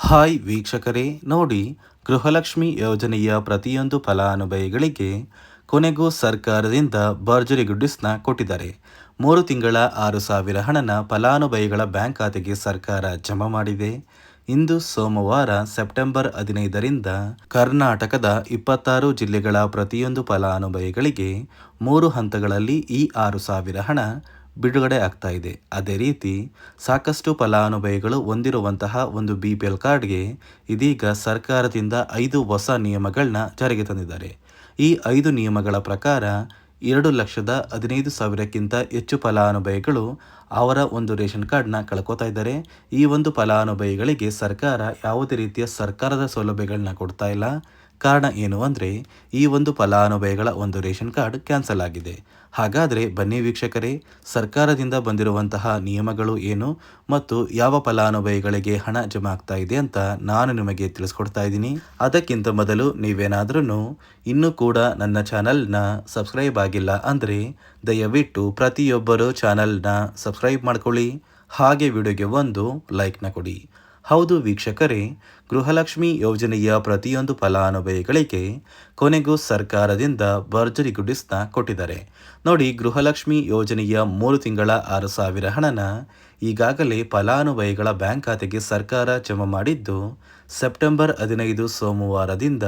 Hi ವೀಕ್ಷಕರೇ, ನೋಡಿ ಗೃಹಲಕ್ಷ್ಮಿ ಯೋಜನೆಯ ಪ್ರತಿಯೊಂದು ಫಲಾನುಭವಿಗಳಿಗೆ ಕೊನೆಗೂ ಸರ್ಕಾರದಿಂದ ಭರ್ಜರಿ ಗುಡ್ಡಿಸ್ನ ಕೊಟ್ಟಿದ್ದಾರೆ. ಮೂರು ತಿಂಗಳ ಆರು ಸಾವಿರ ಹಣನ ಫಲಾನುಭವಿಗಳ ಬ್ಯಾಂಕ್ ಖಾತೆಗೆ ಸರ್ಕಾರ ಜಮಾ ಮಾಡಿದೆ. ಇಂದು ಸೋಮವಾರ ಸೆಪ್ಟೆಂಬರ್ ಹದಿನೈದರಿಂದ ಕರ್ನಾಟಕದ ಇಪ್ಪತ್ತಾರು ಜಿಲ್ಲೆಗಳ ಪ್ರತಿಯೊಂದು ಫಲಾನುಭವಿಗಳಿಗೆ ಮೂರು ಹಂತಗಳಲ್ಲಿ ಈ ಆರು ಸಾವಿರ ಹಣ ಬಿಡುಗಡೆ ಆಗ್ತಾ ಇದೆ. ಅದೇ ರೀತಿ, ಸಾಕಷ್ಟು ಫಲಾನುಭವಿಗಳು ಹೊಂದಿರುವಂತಹ ಒಂದು ಬಿ ಪಿ ಎಲ್ ಕಾರ್ಡ್ಗೆ ಇದೀಗ ಸರ್ಕಾರದಿಂದ ಐದು ಹೊಸ ನಿಯಮಗಳನ್ನ ಜಾರಿಗೆ ತಂದಿದ್ದಾರೆ. ಈ ಐದು ನಿಯಮಗಳ ಪ್ರಕಾರ ಎರಡು ಲಕ್ಷದ ಹದಿನೈದು ಸಾವಿರಕ್ಕಿಂತ ಹೆಚ್ಚು ಫಲಾನುಭವಿಗಳು ಅವರ ಒಂದು ರೇಷನ್ ಕಾರ್ಡ್ನ ಕಳ್ಕೊತಾ ಇದ್ದಾರೆ. ಈ ಒಂದು ಫಲಾನುಭವಿಗಳಿಗೆ ಸರ್ಕಾರ ಯಾವುದೇ ರೀತಿಯ ಸರ್ಕಾರದ ಸೌಲಭ್ಯಗಳನ್ನ ಕೊಡ್ತಾ ಇಲ್ಲ. ಕಾರಣ ಏನು ಅಂದರೆ, ಈ ಒಂದು ಫಲಾನುಭವಿಗಳ ಒಂದು ರೇಷನ್ ಕಾರ್ಡ್ ಕ್ಯಾನ್ಸಲ್ ಆಗಿದೆ. ಹಾಗಾದರೆ ಬನ್ನಿ ವೀಕ್ಷಕರೇ, ಸರ್ಕಾರದಿಂದ ಬಂದಿರುವಂತಹ ನಿಯಮಗಳು ಏನು ಮತ್ತು ಯಾವ ಫಲಾನುಭವಿಗಳಿಗೆ ಹಣ ಜಮಾ ಆಗ್ತಾ ಇದೆ ಅಂತ ನಾನು ನಿಮಗೆ ತಿಳಿಸ್ಕೊಡ್ತಾ ಇದ್ದೀನಿ. ಅದಕ್ಕಿಂತ ಮೊದಲು ನೀವೇನಾದ್ರೂ ಇನ್ನೂ ಕೂಡ ನನ್ನ ಚಾನಲ್ನ ಸಬ್ಸ್ಕ್ರೈಬ್ ಆಗಿಲ್ಲ ಅಂದರೆ, ದಯವಿಟ್ಟು ಪ್ರತಿಯೊಬ್ಬರು ಚಾನಲ್ನ ಸಬ್ಸ್ಕ್ರೈಬ್ ಮಾಡ್ಕೊಳ್ಳಿ. ಹಾಗೆ ವಿಡಿಯೋಗೆ ಒಂದು ಲೈಕ್ನ ಕೊಡಿ. ಹೌದು ವೀಕ್ಷಕರೇ ಗೃಹಲಕ್ಷ್ಮಿ ಯೋಜನೆಯ ಪ್ರತಿಯೊಂದು ಫಲಾನುಭವಿಗಳಿಗೆ ಕೊನೆಗೂ ಸರ್ಕಾರದಿಂದ ಭರ್ಜರಿ ಗುಡಿಸ್ನ ಕೊಟ್ಟಿದ್ದಾರೆ. ನೋಡಿ, ಗೃಹಲಕ್ಷ್ಮಿ ಯೋಜನೆಯ ಮೂರು ತಿಂಗಳ ಆರು ಸಾವಿರ ಹಣನ ಈಗಾಗಲೇ ಫಲಾನುಭವಿಗಳ ಬ್ಯಾಂಕ್ ಖಾತೆಗೆ ಸರ್ಕಾರ ಜಮಾ ಮಾಡಿದ್ದು, ಸೆಪ್ಟೆಂಬರ್ ಹದಿನೈದು ಸೋಮವಾರದಿಂದ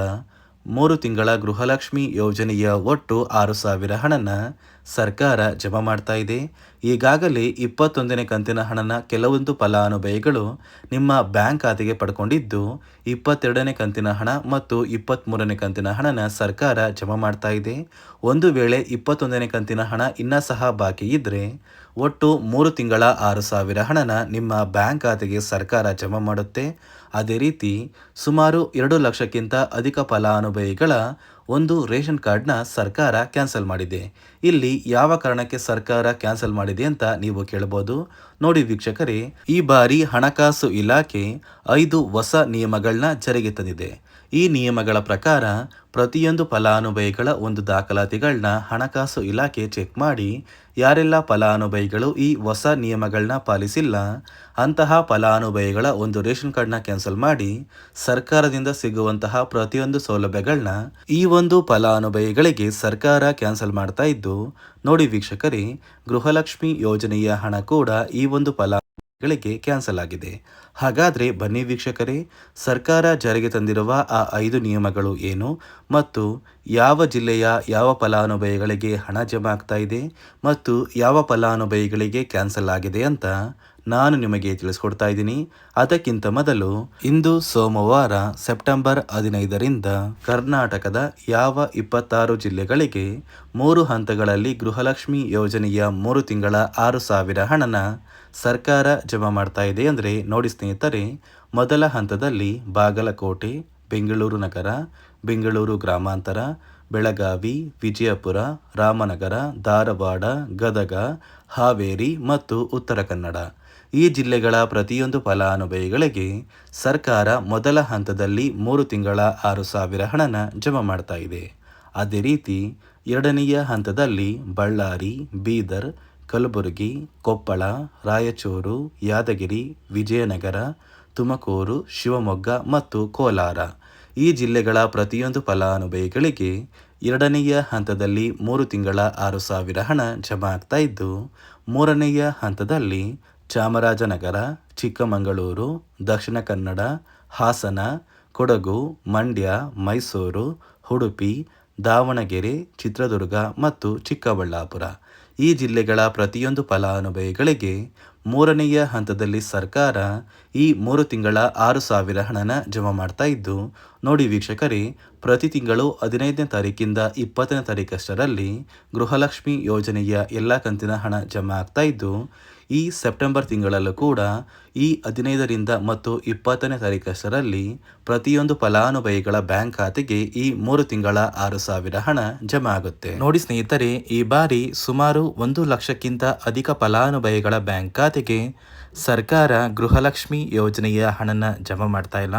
ಮೂರು ತಿಂಗಳ ಗೃಹಲಕ್ಷ್ಮಿ ಯೋಜನೆಯ ಒಟ್ಟು ಆರು ಸಾವಿರ ಹಣನ ಸರ್ಕಾರ ಜಮಾ ಮಾಡ್ತಾ ಇದೆ. ಈಗಾಗಲೇ ಇಪ್ಪತ್ತೊಂದನೇ ಕಂತಿನ ಹಣನ ಕೆಲವೊಂದು ಫಲಾನುಭವಿಗಳು ನಿಮ್ಮ ಬ್ಯಾಂಕ್ ಖಾತೆಗೆ ಪಡ್ಕೊಂಡಿದ್ದು, ಇಪ್ಪತ್ತೆರಡನೇ ಕಂತಿನ ಹಣ ಮತ್ತು ಇಪ್ಪತ್ತ್ಮೂರನೇ ಕಂತಿನ ಹಣನ ಸರ್ಕಾರ ಜಮಾ ಮಾಡ್ತಾ ಇದೆ. ಒಂದು ವೇಳೆ ಇಪ್ಪತ್ತೊಂದನೇ ಕಂತಿನ ಹಣ ಇನ್ನೂ ಸಹ ಬಾಕಿ ಇದ್ದರೆ ಒಟ್ಟು ಮೂರು ತಿಂಗಳ ಆರು ಸಾವಿರ ಹಣನ ನಿಮ್ಮ ಬ್ಯಾಂಕ್ ಖಾತೆಗೆ ಸರ್ಕಾರ ಜಮಾ ಮಾಡುತ್ತೆ. ಅದೇ ರೀತಿ ಸುಮಾರು ಎರಡು ಲಕ್ಷಕ್ಕಿಂತ ಅಧಿಕ ಫಲಾನುಭವಿಗಳ ಒಂದು ರೇಷನ್ ಕಾರ್ಡ್ನ ಸರ್ಕಾರ ಕ್ಯಾನ್ಸಲ್ ಮಾಡಿದೆ. ಇಲ್ಲಿ ಯಾವ ಕಾರಣಕ್ಕೆ ಸರ್ಕಾರ ಕ್ಯಾನ್ಸಲ್ ಮಾಡಿದೆ ಅಂತ ನೀವು ಕೇಳಬಹುದು. ನೋಡಿ ವೀಕ್ಷಕರೇ, ಈ ಬಾರಿ ಹಣಕಾಸು ಇಲಾಖೆ ಐದು ಹೊಸ ನಿಯಮಗಳನ್ನ ಜಾರಿಗೆ ತಂದಿದೆ. ಈ ನಿಯಮಗಳ ಪ್ರಕಾರ ಪ್ರತಿಯೊಂದು ಫಲಾನುಭವಿಗಳ ಒಂದು ದಾಖಲಾತಿಗಳನ್ನ ಹಣಕಾಸು ಇಲಾಖೆ ಚೆಕ್ ಮಾಡಿ, ಯಾರೆಲ್ಲ ಫಲಾನುಭವಿಗಳು ಈ ಹೊಸ ನಿಯಮಗಳನ್ನ ಪಾಲಿಸಿಲ್ಲ, ಅಂತಹ ಫಲಾನುಭವಿಗಳ ಒಂದು ರೇಷನ್ ಕಾರ್ಡ್ನ ಕ್ಯಾನ್ಸಲ್ ಮಾಡಿ, ಸರ್ಕಾರದಿಂದ ಸಿಗುವಂತಹ ಪ್ರತಿಯೊಂದು ಸೌಲಭ್ಯಗಳನ್ನ ಈ ಒಂದು ಫಲಾನುಭವಿಗಳಿಗೆ ಸರ್ಕಾರ ಕ್ಯಾನ್ಸಲ್ ಮಾಡ್ತಾ ಇದ್ದು, ನೋಡಿ ವೀಕ್ಷಕರೇ, ಗೃಹಲಕ್ಷ್ಮಿ ಯೋಜನೆಯ ಹಣ ಕೂಡ ಈ ಒಂದು ಫಲಾನುಭವಿಗಳಿಗೆ ಕ್ಯಾನ್ಸಲ್ ಆಗಿದೆ. ಹಾಗಾದರೆ ಬನ್ನಿ ವೀಕ್ಷಕರೇ, ಸರ್ಕಾರ ಜಾರಿಗೆ ತಂದಿರುವ ಆ ಐದು ನಿಯಮಗಳು ಏನು ಮತ್ತು ಯಾವ ಜಿಲ್ಲೆಯ ಯಾವ ಫಲಾನುಭವಿಗಳಿಗೆ ಹಣ ಜಮಾ ಆಗ್ತಾ ಇದೆ ಮತ್ತು ಯಾವ ಫಲಾನುಭವಿಗಳಿಗೆ ಕ್ಯಾನ್ಸಲ್ ಆಗಿದೆ ಅಂತ ನಾನು ನಿಮಗೆ ತಿಳಿಸ್ಕೊಡ್ತಾ ಇದ್ದೀನಿ. ಅದಕ್ಕಿಂತ ಮೊದಲು ಇಂದು ಸೋಮವಾರ ಸೆಪ್ಟೆಂಬರ್ ಹದಿನೈದರಿಂದ ಕರ್ನಾಟಕದ ಯಾವ ಇಪ್ಪತ್ತಾರು ಜಿಲ್ಲೆಗಳಿಗೆ ಮೂರು ಹಂತಗಳಲ್ಲಿ ಗೃಹಲಕ್ಷ್ಮಿ ಯೋಜನೆಯ ಮೂರು ತಿಂಗಳ ಆರು ಸಾವಿರ ಹಣನ ಸರ್ಕಾರ ಜಮಾ ಮಾಡ್ತಾ ಇದೆ ಅಂದರೆ ನೋಡಿ ಸ್ನೇಹಿತರೆ, ಮೊದಲ ಹಂತದಲ್ಲಿ ಬಾಗಲಕೋಟೆ, ಬೆಂಗಳೂರು ನಗರ, ಬೆಂಗಳೂರು ಗ್ರಾಮಾಂತರ, ಬೆಳಗಾವಿ, ವಿಜಯಪುರ, ರಾಮನಗರ, ಧಾರವಾಡ, ಗದಗ, ಹಾವೇರಿ ಮತ್ತು ಉತ್ತರ ಕನ್ನಡ. ಈ ಜಿಲ್ಲೆಗಳ ಪ್ರತಿಯೊಂದು ಫಲಾನುಭವಿಗಳಿಗೆ ಸರ್ಕಾರ ಮೊದಲ ಹಂತದಲ್ಲಿ ಮೂರು ತಿಂಗಳ ಆರು ಸಾವಿರ ಹಣನ ಜಮಾ ಮಾಡ್ತಾ ಇದೆ. ಅದೇ ರೀತಿ ಎರಡನೆಯ ಹಂತದಲ್ಲಿ ಬಳ್ಳಾರಿ, ಬೀದರ್ ಕಲಬುರಗಿ, ಕೊಪ್ಪಳ, ರಾಯಚೂರು, ಯಾದಗಿರಿ, ವಿಜಯನಗರ, ತುಮಕೂರು, ಶಿವಮೊಗ್ಗ ಮತ್ತು ಕೋಲಾರ. ಈ ಜಿಲ್ಲೆಗಳ ಪ್ರತಿಯೊಂದು ಫಲಾನುಭವಿಗಳಿಗೆ ಎರಡನೆಯ ಹಂತದಲ್ಲಿ ಮೂರು ತಿಂಗಳ ಆರು ಸಾವಿರ ಹಣ ಜಮಾ ಆಗ್ತಾ ಇದ್ದು, ಮೂರನೆಯ ಹಂತದಲ್ಲಿ ಚಾಮರಾಜನಗರ, ಚಿಕ್ಕಮಗಳೂರು, ದಕ್ಷಿಣ ಕನ್ನಡ, ಹಾಸನ, ಕೊಡಗು, ಮಂಡ್ಯ, ಮೈಸೂರು, ಉಡುಪಿ, ದಾವಣಗೆರೆ, ಚಿತ್ರದುರ್ಗ ಮತ್ತು ಚಿಕ್ಕಬಳ್ಳಾಪುರ. ಈ ಜಿಲ್ಲೆಗಳ ಪ್ರತಿಯೊಂದು ಫಲಾನುಭವಿಗಳಿಗೆ ಮೂರನೆಯ ಹಂತದಲ್ಲಿ ಸರ್ಕಾರ ಈ ಮೂರು ತಿಂಗಳ ಆರು ಸಾವಿರ ಹಣನ ಜಮಾ ಮಾಡ್ತಾ ಇದ್ದು, ನೋಡಿ ವೀಕ್ಷಕರೇ, ಪ್ರತಿ ತಿಂಗಳು ಹದಿನೈದನೇ ತಾರೀಕಿಂದ ಇಪ್ಪತ್ತನೇ ತಾರೀಕಷ್ಟರಲ್ಲಿ ಗೃಹಲಕ್ಷ್ಮಿ ಯೋಜನೆಯ ಎಲ್ಲ ಕಂತಿನ ಹಣ ಜಮಾ ಆಗ್ತಾ ಇದ್ದು ಈ ಸೆಪ್ಟೆಂಬರ್ ತಿಂಗಳಲ್ಲೂ ಕೂಡ ಈ ಹದಿನೈದರಿಂದ ಮತ್ತು ಇಪ್ಪತ್ತನೇ ತಾರೀಕಷ್ಟರಲ್ಲಿ ಪ್ರತಿಯೊಂದು ಫಲಾನುಭವಿಗಳ ಬ್ಯಾಂಕ್ ಖಾತೆಗೆ ಈ ಮೂರು ತಿಂಗಳ ಆರು ಸಾವಿರ ಹಣ ಜಮಾ ಆಗುತ್ತೆ. ನೋಡಿ ಸ್ನೇಹಿತರೆ, ಈ ಬಾರಿ ಸುಮಾರು ಒಂದು ಲಕ್ಷಕ್ಕಿಂತ ಅಧಿಕ ಫಲಾನುಭವಿಗಳ ಬ್ಯಾಂಕ್ ಖಾತೆಗೆ ಸರ್ಕಾರ ಗೃಹಲಕ್ಷ್ಮಿ ಯೋಜನೆಯ ಹಣನ ಜಮಾ ಮಾಡ್ತಾ ಇಲ್ಲ.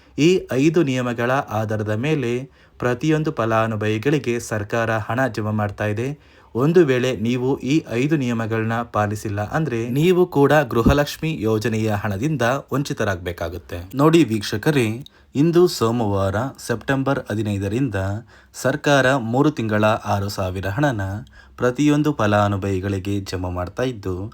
ಈ ಐದು ನಿಯಮಗಳ ಆಧಾರದ ಮೇಲೆ ಪ್ರತಿಯೊಂದು ಫಲಾನುಭವಿಗಳಿಗೆ ಸರ್ಕಾರ ಹಣ ಜಮಾ ಮಾಡ್ತಾ ಇದೆ. ಒಂದು ವೇಳೆ ನೀವು ಈ ಐದು ನಿಯಮಗಳನ್ನ ಪಾಲಿಸಿಲ್ಲ ಅಂದ್ರೆ ನೀವು ಕೂಡ ಗೃಹಲಕ್ಷ್ಮಿ ಯೋಜನೆಯ ಹಣದಿಂದ ವಂಚಿತರಾಗಬೇಕಾಗುತ್ತೆ. ನೋಡಿ ವೀಕ್ಷಕರೇ, ಇಂದು ಸೋಮವಾರ, ಸೆಪ್ಟೆಂಬರ್ ಹದಿನೈದರಿಂದ ಸರ್ಕಾರ ಮೂರು ತಿಂಗಳ ಆರು ಸಾವಿರ ಹಣನ ಪ್ರತಿಯೊಂದು ಫಲಾನುಭವಿಗಳಿಗೆ ಜಮಾ ಮಾಡ್ತಾ ಇದ್ದು